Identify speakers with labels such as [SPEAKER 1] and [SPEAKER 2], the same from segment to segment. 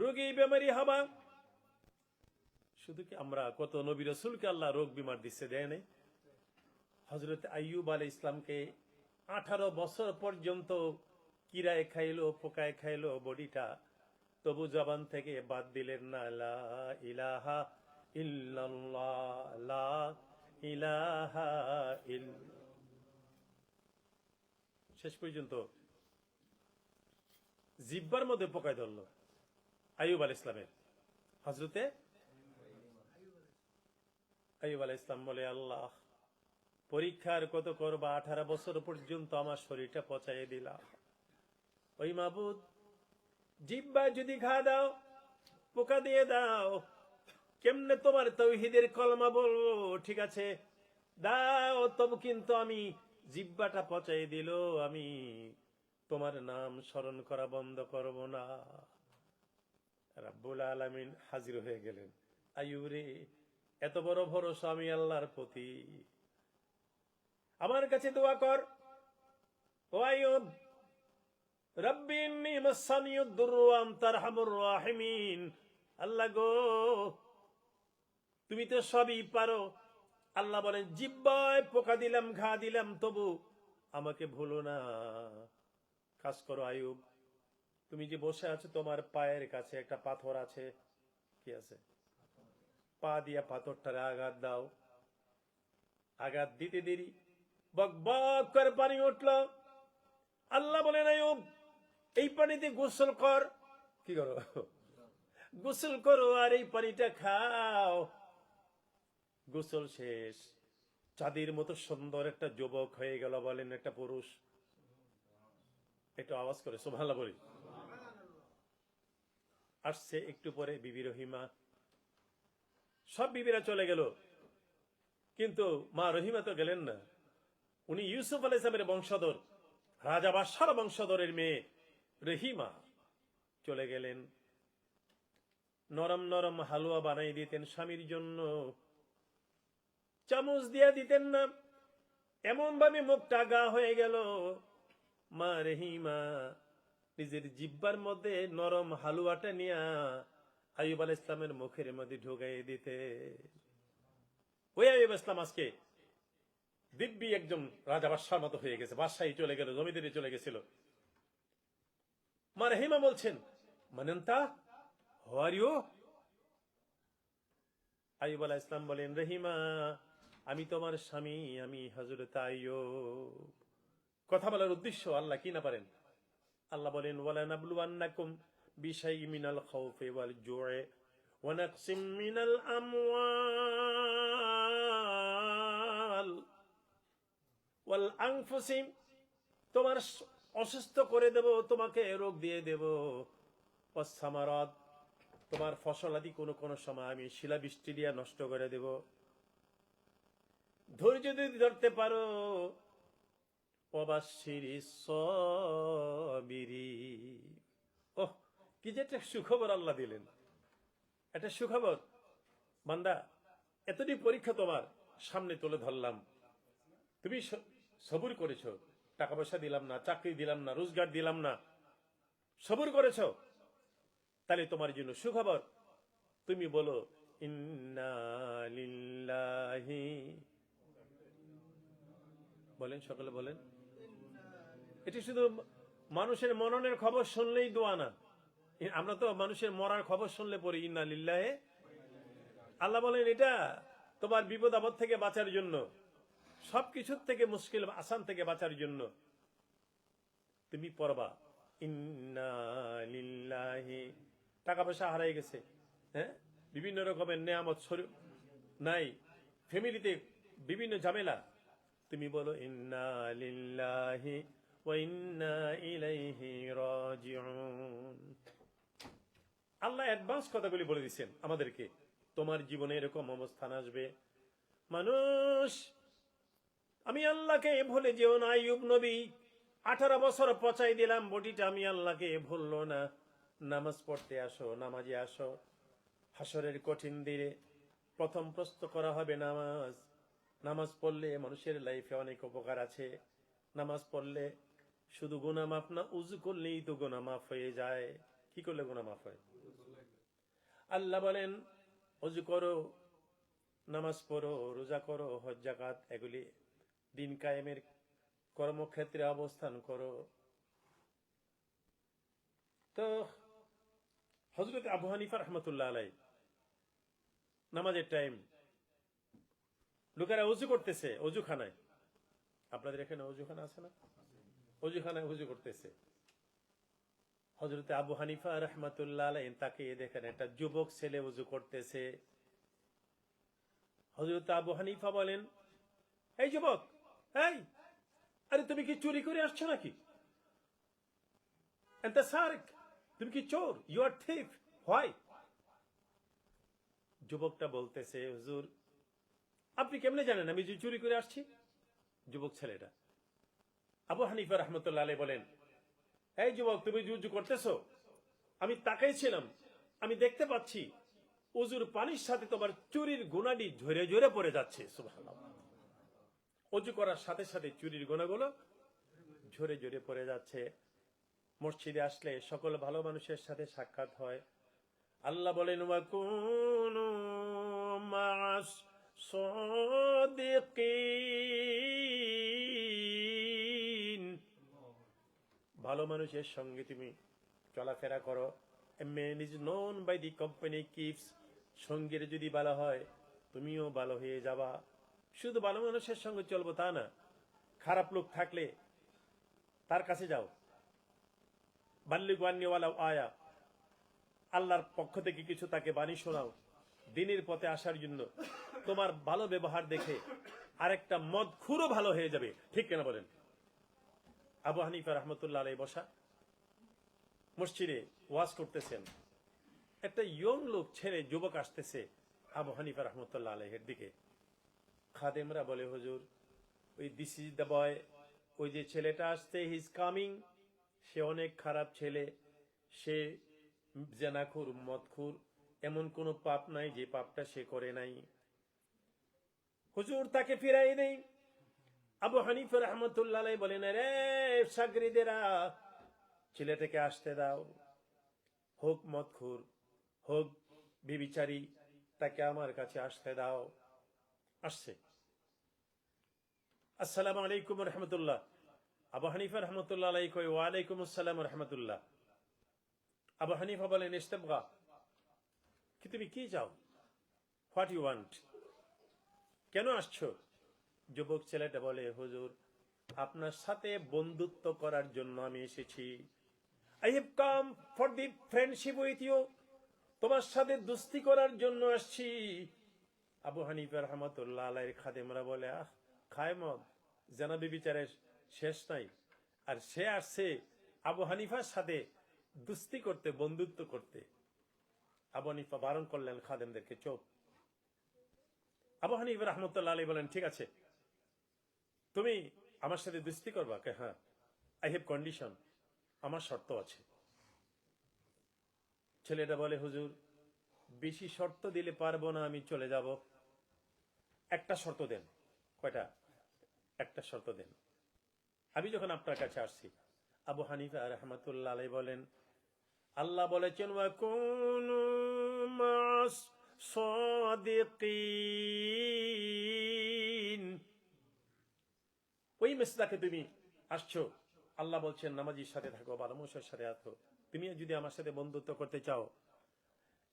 [SPEAKER 1] রোগী বেমারি হবা। শুধু কি আমরা কত নবী রসুলকে আল্লাহ রোগ বিমার দিচ্ছে দেয় নাই? হজরত আইয়ুব আলী ইসলামকে আঠারো বছর পর্যন্ত কিরায় খাইলো, পোকায় খাইলো, বডিটা তবু জবান থেকে বাদ দিলেন না ইলাহা শেষ পর্যন্ত জিব্বার মধ্যে পোকায় ধরলো। আইয়ুব আল ইসলামের হজরতে আইয়ুব আল ইসলাম বলে, আল্লাহ, পরীক্ষার কত করবা, আঠারো বছর পর্যন্ত আমার শরীরটা পচাইয়ে দিলা। ওই মাবুদ, জিব্বা যদি ঘা দাও, পোকা দিয়ে দাও, কেমনে তোমার তৌহিদের কলমা বলব? ঠিক আছে, দাও, তবু কিন্তু আমি জিব্বাটা পচাই দিল, আমি তোমার নাম স্মরণ করা বন্ধ করব না। রাব্বুল আলামিন হাজির হয়ে গেলেন। আয়ুরে এত বড় ভরসা আমি আল্লাহর প্রতি। আমার কাছে দোয়া কর। ও আয়ুব রব্বি ইন্নী মাসানিয়ুদ দুররু ওয়া আল্লাহ গো, তুমি তো সবই পারো। আল্লাহ বলেন, জিব্বায় পোকা দিলাম, ঘা দিলাম, তবু আমাকে ভুলো না। কাজ করো আয়ুব তুমি যে বসে আছো, তোমার পায়ের কাছে একটা পাথর আছে। কি আছে? পা দিয়া পাথরটারে আঘাত দাও। আঘাত দিতে দেরি। বক বক করে পানি উঠল। আল্লাহ বলেন আয়ুব এই পানিতে গোসল কর। কি করো? গোসল করো আর এই পানিটা খাও। গোসল শেষ। চাঁদের মতো সুন্দর একটা যুবক হয়ে গেল বলেন একটা পুরুষ। একটু আওয়াজ করে সোভাল্লা বলি। আসছে একটু পরে, বিবি রহিমা। সব বিবিরা চলে গেল। কিন্তু মা রহিমা তো গেলেন না। উনি ইউসুফ আল ইসলামের বংশধর, রাজা বাদশার বংশধরের মেয়ে রহিমা চলে গেলেন। নরম নরম হালুয়া বানাই দিতেন স্বামীর জন্য। চামচ দিয়া দিতেন না। এমন ভাবে মুখটা গা হয়ে গেল। মা রহিমা নিজের জিব্বার মধ্যে নরম হালুয়াটা নিয়া আইব আল ইসলামের মুখের মধ্যে ঢুকাই দিতে। ওই আইব ইসলাম আজকে দিব্যি একজন রাজা বাদশার মতো হয়ে গেছে, বাদশাহী চলে গেল, জমিদারি চলে গেছিল। মা রহিমা বলছেন, মানেন্তা হার ইউ আইব আলাহ ইসলাম বলেন, রহিমা, আমি তোমার স্বামী, আমি হজরত আইয়ো কথা বলার উদ্দেশ্য আল্লাহ কি না পারেন? আল্লাহ বলেন ওয়ালা নাবলুয়ান্নাকুম বিশাই মিনাল খাউফি ওয়াল জুয়ে ওয়া নাকসিম মিনাল আমওয়াল ওয়াল আনফুসিম তোমার অসুস্থ করে দেব, তোমাকে রোগ দিয়ে দেব। অসামারত তোমার ফসল আদি কোনো কোনো সময় আমি শিলাবৃষ্টি দিয়ে নষ্ট করে দেব। ধৈর্য যদি ধরতে পারো অবাশিরি সবিরি। ওহ, কি যে একটা সুখবর আল্লাহ দিলেন। একটা সুখবর। বান্দা এতটি পরীক্ষা তোমার সামনে তুলে ধরলাম। তুমি সবুর করেছ। টাকা পয়সা দিলাম না, চাকরি দিলাম না, রোজগার দিলাম না। সবুর করেছ। তাহলে তোমার জন্য সুখবর। তুমি বলো, ইন্না লিল্লাহি। বলেন, সকলে বলেন। এটি শুধু মানুষের মননের খবর শুনলেই দোয়া না। আমরা তো মানুষের মরার খবর শুনলে পড়ি, ইন্না লিল্লাহে। আল্লাহ বলেন, এটা তোমার বিপদ আপদ থেকে বাঁচার জন্য, সবকিছুর থেকে মুশকিল আসান থেকে বাঁচার জন্য তুমি পড়বা। ইন্না লিল্লাহি। টাকা পয়সা হারাই গেছে হ্যাঁ? বিভিন্ন রকমের নেয়ামত নাই। ফ্যামিলিতে বিভিন্ন ঝামেলা। তুমি বলো, ইন্না লিল্লাহি। আল্লাহ অ্যাডভান্স কথাগুলি বলে দিচ্ছেন আমাদেরকে। তোমার জীবনে এরকম অবস্থান আসবে। মানুষ, আমি আল্লাহকে ভুলে যেও না, আইয়ুব নবী, আঠারো বছর পচাই দিলাম বটিটা, আমি আল্লাহকে ভুললো না। নামাজ পড়তে আসো, নামাজে আসো। হাসরের কঠিন দিনে প্রথম প্রস্ত করা হবে নামাজ। নামাজ পড়লে মানুষের লাইফে অনেক উপকার আছে। নামাজ পড়লে শুধু গোনা মাফ না উজু করলেই তো গোনা মাফ হয়ে যায়। কি করলে গুণা মাফ হয়? আল্লাহ বলেন অজু করো, নামাজ পড়ো, রোজা করো, হজ জাকাত এগুলি দিন কায়েমের কর্মক্ষেত্রে অবস্থান করো। তো হজরত আবু হানিফা রহমতুল্লাহ আলাই নামাজের টাইম, লোকেরা উজু করতেছে অজুখানায় আপনাদের এখানে অজুখানা আছে না? অজুখানায় উজু করতেছে। হজরত আবু হানিফা রহমতুল্লাহ আলাই তাকে দেখেন, একটা যুবক ছেলে উজু করতেছে। হজরত আবু হানিফা বলেন, এই যুবক, এই, আরে তুমি কি চুরি করে আসছো নাকি? তুমি কি চোর? ইউ আর থিফ হোয়াই যুবকটা বলতেছে, হুজুর, আপনি কেমনে জানেন আমি যে চুরি করে আসছি? যুবক ছেলেটা আবু হানিফা রহমতুল্লাহ বলেন, এই যুবক, তুমি উজু করতেছো, আমি তাকাই ছিলাম, আমি দেখতে পাচ্ছি উজুর পানির সাথে তোমার চুরির গুণাটি ঝরে ঝরে পড়ে যাচ্ছে। অজু করার সাথে সাথে চুরির গুণাগুলো ঝরে ঝরে পড়ে যাচ্ছে। মসজিদে আসলে সকল ভালো মানুষের সাথে সাক্ষাৎ হয়। আল্লাহ বলেন, ওয়াকুনু মা'আস ভালো মানুষের সঙ্গে তুমি চলাফেরা করো। A man is known by the company keeps সঙ্গীর যদি ভালো হয়, তুমিও ভালো হয়ে যাবা। শুধু ভালো মানুষের সঙ্গে চলবো তা না, খারাপ লোক থাকলে তার কাছে যাও। বাল্যিগান্যওয়ালা আয়া, আল্লাহর পক্ষ থেকে কিছু তাকে বাণী শোনাও। দিনের পথে আসার জন্য তোমার ভালো ব্যবহার দেখে আরেকটা মদ খুরও ভালো হয়ে যাবে। ঠিক কেনা বলেন? আবু হানিফা রহমতুল্লাহ আলাই বসা মসজিদে ওয়াজ করতেছেন। একটা ইয়ং লোক ছেড়ে যুবক আসতেছে আবু হানিফা রহমতুল্লাহ আলাইহের দিকে। খাদেমরা বলে, হুজুর, ওই দিস ইজ দ্য বয় ওই যে ছেলেটা আসছে হিজ কামিং সে অনেক খারাপ ছেলে, সে জেনাখুর, মদখুর, এমন কোনো পাপ নাই যে পাপটা সে করে নাই। হুজুর, তাকে ফিরাই দেই। আবু হানিফ রহমতুল্লাহ বলেন রে সাগরিদেরা, ছেলেটাকে আসতে দাও। হোক মদখুর, হোক বিবিচারী, তাকে আমার কাছে আসতে দাও। আসছে। আসসালাম আলাইকুম রহমতুল্লাহ। আবু হানিফা রহমতুল্লাহ আলাই কই ওয়ালাইকুম আসসালাম রহমতুল্লাহ। আবু হানিফা বলেন, ইস্তেবগা, কি তুমি কি চাও? What you want? কেন আসছো? যুবক ছেলেটা বলে, হুজুর, আপনার সাথে বন্ধুত্ব করার জন্য আমি এসেছি। I have come for the friendship with you তোমার সাথে দুস্তি করার জন্য আসছি আবু হানিফা রহমতুল্লাহ আলাইয়ের খাদেমরা বলে, আহ খায় মদ জানাবি বিচারের শেষ নাই। আর সে আসছে আবু হানিফার সাথে দুস্তি করতে, বন্ধুত্ব করতে। আবু হানিফা বারণ করলেন খাদেমদেরকে, চোপ। আবু হানিফা রহমতুল্লাহ আলী বলেন, ঠিক আছে। তুমি আমার সাথে দুস্তি করবা? কে হ্যাঁ। আই হ্যাভ কন্ডিশন আমার শর্ত আছে। ছেলেটা বলে, হুজুর, বেশি শর্ত দিলে পারব না, আমি চলে যাব। একটা শর্ত দেন। কয়টা? একটা শর্ত দেন। আমি যখন আপনার কাছে আসছি, আবু হানিফা রহমতুল্লাহ আলাই বলেন, আল্লাহ বলেছেন সাদিকিন। ওই মেসদাকে তুমি আসছো? আল্লাহ বলছেন, নামাজির সাথে থাকো ভালো মানুষের সাথে আছো তুমি যদি আমার সাথে বন্ধুত্ব করতে চাও,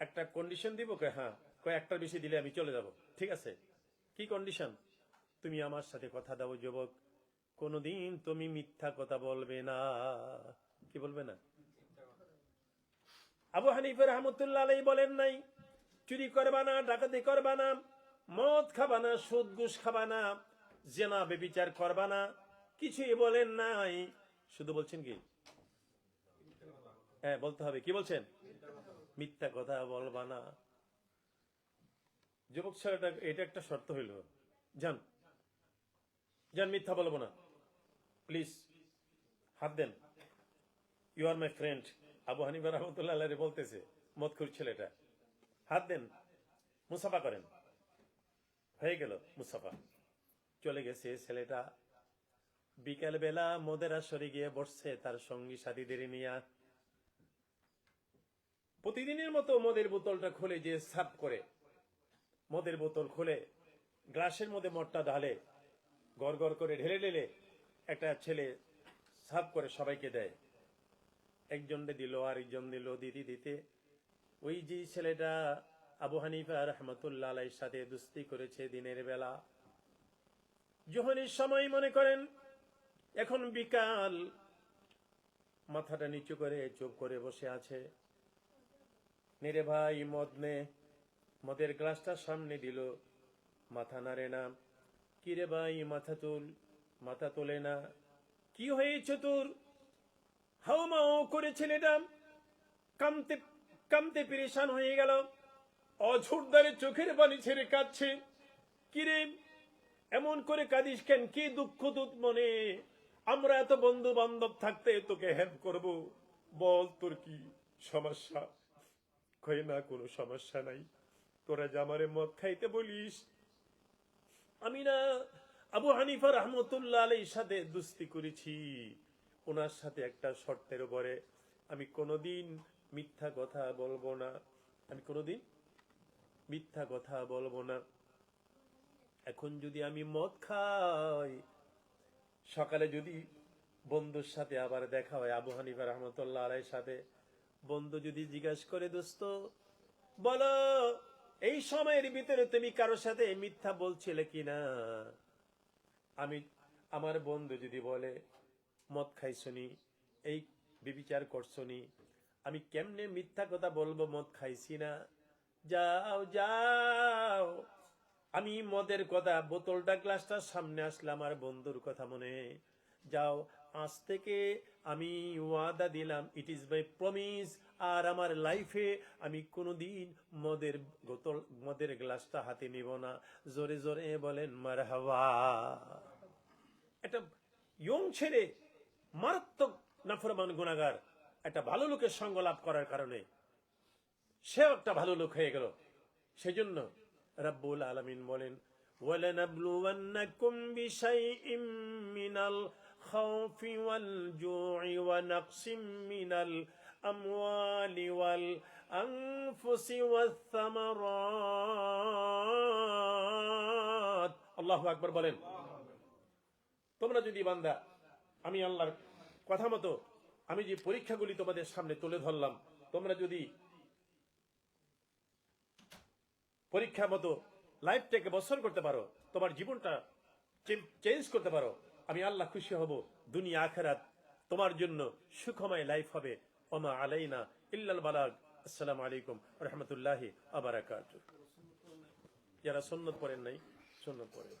[SPEAKER 1] একটা কন্ডিশন দিব? কে হ্যাঁ। কয়েকটার বেশি দিলে আমি চলে যাব। ঠিক আছে? কি কন্ডিশন তুমি আমার সাথে কথা দাও, যুবক। কোনদিন তুমি মিথ্যা কথা বলবে না। কি বলবে না? আবু হানিফ রহমতুল্লাহ আলাই বলেন নাই, চুরি করবা না, ডাকাতি করবা না, মদ খাবা না সুদ ঘুষ খাবা না। জেনা বেবিচার করবা না, কিছুই বলেন নাই। শুধু বলছেন কি? হ্যাঁ বলতে হবে। কি বলছেন? মিথ্যা কথা বলবা না। যুবক ছেলেটা, এটা একটা শর্ত হইল। যান যান মিথ্যা বলব না। প্লিজ, হাত দেন। You are my friend Abu Hanifa রহমতুল্লাহ বলতেছে, মদখুর ছেলেটা। হাত দেন। মুসাফা করেন। হয়ে গেল মুসাফা। চলে গেছে ছেলেটা। বিকেল বেলা মদের আসরে গিয়ে বসছে তার সঙ্গী সাথীদের নিয়ে। প্রতিদিনের মতো মদের বোতলটা খুলে যে সাফ করে। মদের বোতল খুলে, গ্লাসের মধ্যে মদটা ঢালে, গড় গড় করে ঢেলে ঢেলে একটা ছেলে সাফ করে সবাইকে দেয়। একজনকে দিল, আরেকজন দিল দিদি দিতে। ওই যে ছেলেটা আবু হানিফা রহমতুল্লাহ সাথে দুস্তি করেছে দিনের বেলা। যখনই সময় মনে করেন, এখন বিকাল। মাথাটা নিচু করে চুপ করে বসে আছে। নেরে ভাই মদ নে মদের গ্লাসটা সামনে দিল। মাথা নাড়ে না। কিরে ভাই মাথা তুল, মাথা তোলে না। কি হয়েছে তোর? হাওমাও করে ছেলেটা কামতে কামতে পেরেশান হয়ে গেল। অঝোরদারে চোখের পানি ছেড়ে কাঁদছে। কিরে এমন করে কাঁদিস কেন? কি দুঃখ দুধ মনে? আমরা এত বন্ধু বান্ধব থাকতে তোকে হেল্প করব। বল তোর কি সমস্যা? কই না, কোনো সমস্যা নাই। তোরা জামারে মদ খাইতে বলিস। আমি না আবু হানিফা রহমতুল্লাহ আলীর সাথে দুস্তি করেছি। ওনার সাথে একটা শর্তের উপরে। আমি কোনোদিন মিথ্যা কথা বলব না। আমি কোনোদিন মিথ্যা কথা বলব না। এখন যদি আমি মদ খাই, সকালে যদি বন্ধুর সাথে আবার দেখা হয়, আবু হানিফা রহমতুল্লাহ আলাইর সাথে, বন্ধু যদি জিজ্ঞাসা করে, দোস্ত, বলো, এই সময়ের ভিতরে তুমি কারোর সাথে মিথ্যা বলছিলে কিনা? আমি, আমার বন্ধু যদি বলে, মদ খাইছনি, এই বিবিচার করছনি, আমি কেমনে মিথ্যা কথা বলব, মদ খাইছি না? যাও যাও। আমি মদের কথা বোতলটা গ্লাসটা সামনে আসলে আমার বন্ধুর কথা মনে। যাও, আজ থেকে আমি ওয়াদা দিলাম ইট ইজ মাই প্রমিস আর আমার লাইফে আমি কোনোদিন মদের বোতল, মদের গ্লাসটা হাতে নিব না। জোরে জোরে বলেন মার হাওয়া একটা ইয়ং ছেড়ে মারাত্মক নাফরমান গুণাগার একটা ভালো লোকের সঙ্গ লাভ করার কারণে। সেও একটা ভালো লোক হয়ে গেল। সেজন্য রব্বুল আলমিন বলেন ولنبلونكم بشيء من الخوف والجوع ونقص من الأموال والأنفس والثمرات الله أكبر বলেন তোমরা যদি বান্দা আমি আল্লাহর কথা মতো আমি যে পরীক্ষাগুলি তোমাদের সামনে তুলে ধরলাম তোমরা যদি পরীক্ষা মতো লাইফটাকে বছর করতে পারো, তোমার জীবনটা চেঞ্জ করতে পারো। আমি আল্লাহ খুশি হব, দুনিয়া, আখেরাত তোমার জন্য সুখময় লাইফ হবে। ওমা আলাইনা ইল্লাল বালাগ। আসসালামু আলাইকুম রহমতুল্লাহ আবার যারা সন্ন্যত পড়েন নাই সন্ন্যত পড়েন।